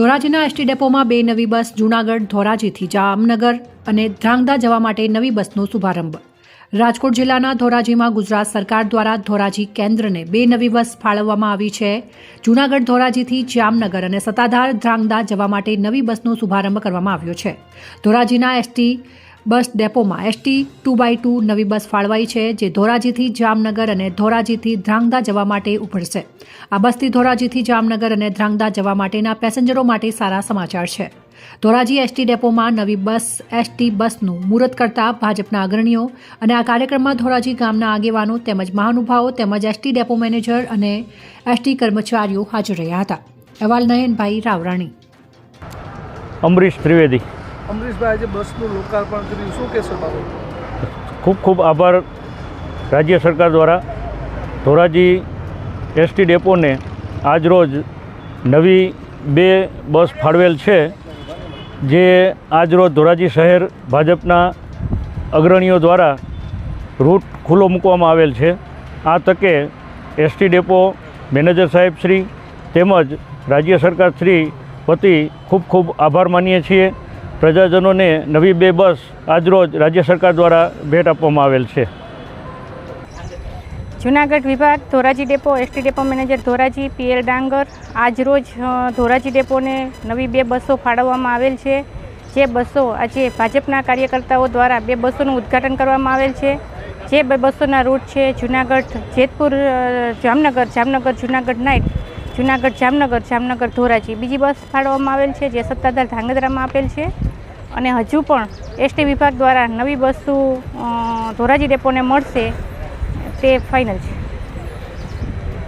ધોરાજીના ST ડેપોમાં બે નવી બસ જૂનાગઢ, ધોરાજીથી જામનગર અને ધ્રાંગધા જવા માટે નવી બસનો શુભારંભ. રાજકોટ જિલ્લાના ધોરાજીમાં ગુજરાત સરકાર દ્વારા ધોરાજી કેન્દ્રને બે નવી બસ ફાળવવામાં આવી છે. જૂનાગઢ, ધોરાજીથી જામનગર અને સત્તાધાર ધ્રાંગધા જવા માટે નવી બસનો શુભારંભ કરવામાં આવ્યો છે. ધોરાજીના એસટી બસ ડેપોમાં એસટી ટુ બાય ટુ નવી બસ ફાળવાઈ છે, જે ધોરાજીથી જામનગર અને ધોરાજીથી ધ્રાંગધા જવા માટે ઉપડશે આ બસથી ધોરાજીથી જામનગર અને ધ્રાંગધા જવા માટેના પેસેન્જરો માટે સારા સમાચાર છે. ધોરાજી એસટી ડેપોમાં નવી બસ એસટી બસનું મુહૂર્ત કરતા ભાજપના અગ્રણીઓ અને આ કાર્યક્રમમાં ધોરાજી ગામના આગેવાનો તેમજ મહાનુભાવો તેમજ એસટી ડેપો મેનેજર અને એસટી કર્મચારીઓ હાજર રહ્યા હતા. અહેવાલ નયનભાઈ રાવરાણી. અમરીશ ત્રિવેદી. અમરીશભાઈ બસનું લોકાર્પણ કર્યું. શું કહેશો બાબત? ખૂબ ખૂબ આભાર રાજ્ય સરકાર દ્વારા. ધોરાજી એસટી ડેપોને આજરોજ નવી બે બસ ફાળવેલ છે, જે આજરોજ ધોરાજી શહેર ભાજપના અગ્રણીઓ દ્વારા રૂટ ખુલ્લો મૂકવામાં આવેલ છે. આ તકે એસટી ડેપો મેનેજર સાહેબ શ્રી તેમજ રાજ્ય સરકાર શ્રી વતી ખૂબ ખૂબ આભાર માનીએ છીએ. પ્રજાજનોને નવી બે બસ આજરોજ રાજ્ય સરકાર દ્વારા ભેટ આપવામાં આવેલ છે. જુનાગઢ વિભાગ Dhoraji depot, ST depot manager Dhoraji, PL Dangar આજરોજ ધોરાજી ડેપોને નવી બે બસો ફાળવવામાં આવેલ છે. જે બસો આજે ભાજપના કાર્યકર્તાઓ દ્વારા બે બસોનું ઉદ્ઘાટન કરવામાં આવેલ છે. જે બે બસોના રૂટ છે જુનાગઢ જેતપુર જામનગર જામનગર જુનાગઢ નાઇટ જુનાગઢ, જામનગર જામનગર, ધોરાજી. બીજી બસ ફાળવવામાં આવેલ છે, જે સત્તાધાર ધાંગધ્રામાં આપેલ છે. અને હજુ પણ એસટી વિભાગ દ્વારા નવી બસો ધોરાજી ડેપોને મળશે તે ફાઇનલ છે.